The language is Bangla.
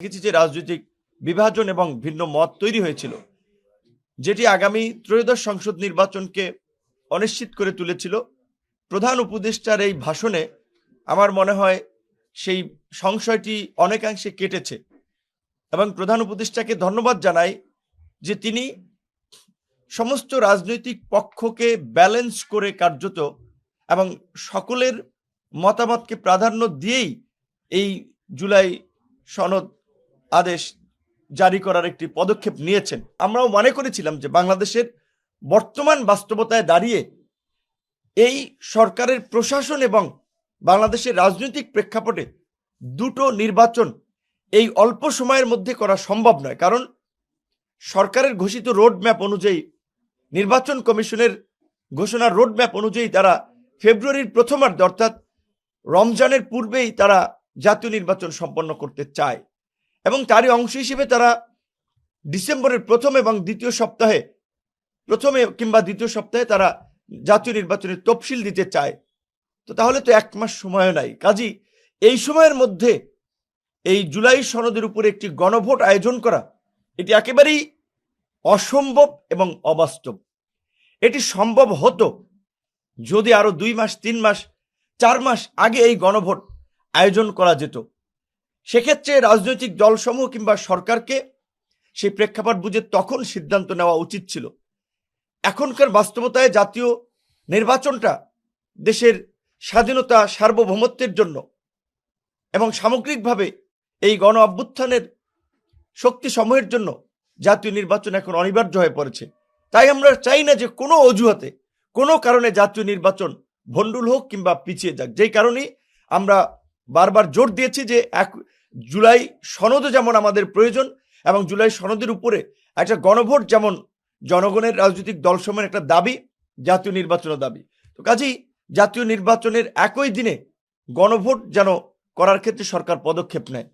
দেখেছি যে রাজনৈতিক বিভাজন এবং ভিন্ন মত তৈরি হয়েছিল, যেটি আগামী ত্রয়োদশ সংসদ নির্বাচনকে অনিশ্চিত করে তুলেছিল। প্রধান উপদেষ্টার এই ভাষণে আমার মনে হয় সেই সংশয়টি অনেকাংশে কেটেছে এবং প্রধান উপদেষ্টাকে ধন্যবাদ জানাই যে তিনি সমস্ত রাজনৈতিক পক্ষকে ব্যালেন্স করে কার্যত এবং সকলের মতামতকে প্রাধান্য দিয়েই এই জুলাই সনদ আদেশ জারি করার একটি পদক্ষেপ নিয়েছেন। আমরাও মনে করেছিলাম যে বাংলাদেশের বর্তমান বাস্তবতায় দাঁড়িয়ে এই সরকারের প্রশাসন এবং বাংলাদেশের রাজনৈতিক প্রেক্ষাপটে দুটো নির্বাচন এই অল্প সময়ের মধ্যে করা সম্ভব নয়। কারণ সরকারের ঘোষিত রোড ম্যাপ অনুযায়ী, নির্বাচন কমিশনের ঘোষণা রোড ম্যাপ অনুযায়ী তারা ফেব্রুয়ারির প্রথমার্ধে অর্থাৎ রমজানের পূর্বেই তারা জাতীয় নির্বাচন সম্পন্ন করতে চায়। এবং তারই অংশ হিসেবে তারা ডিসেম্বরের প্রথম এবং দ্বিতীয় সপ্তাহে, প্রথমে কিংবা দ্বিতীয় সপ্তাহে তারা জাতীয় নির্বাচনের তফসিল দিতে চায়। তো তাহলে তো এক মাস সময় নাই। কাজী, এই সময়ের মধ্যে এই জুলাই সনদের উপরে একটি গণভোট আয়োজন করা, এটি একেবারেই অসম্ভব এবং অবাস্তব। এটি সম্ভব হতো যদি আরও দুই মাস, তিন মাস, চার মাস আগে এই গণভোট আয়োজন করা যেত। সেক্ষেত্রে রাজনৈতিক দলসমূহ কিংবা সরকারকে সেই প্রেক্ষাপট বুঝে তখন সিদ্ধান্ত নেওয়া উচিত ছিল। এখনকার বাস্তবতায় জাতীয় নির্বাচনটা দেশের স্বাধীনতা, সার্বভৌমত্বের জন্য এবং সামগ্রিকভাবে এই গণ অভ্যুত্থানের শক্তি সমূহের জন্য জাতীয় নির্বাচন এখন অনিবার্য হয়ে পড়েছে। তাই আমরা চাই না যে কোনো অজুহাতে, কোনো কারণে জাতীয় নির্বাচন ভণ্ডুল হোক কিংবা পিছিয়ে যাক। যেই কারণেই আমরা বারবার জোর দিয়েছি যে এক জুলাই সনদও যেমন আমাদের প্রয়োজন এবং জুলাই সনদের উপরে একটা গণভোট যেমন জনগণের রাজনৈতিক দলসমের একটা দাবি, জাতীয় নির্বাচনের দাবি। তো কাজেই জাতীয় নির্বাচনের একই দিনে গণভোট যেন করার ক্ষেত্রে সরকার পদক্ষেপ নেয়।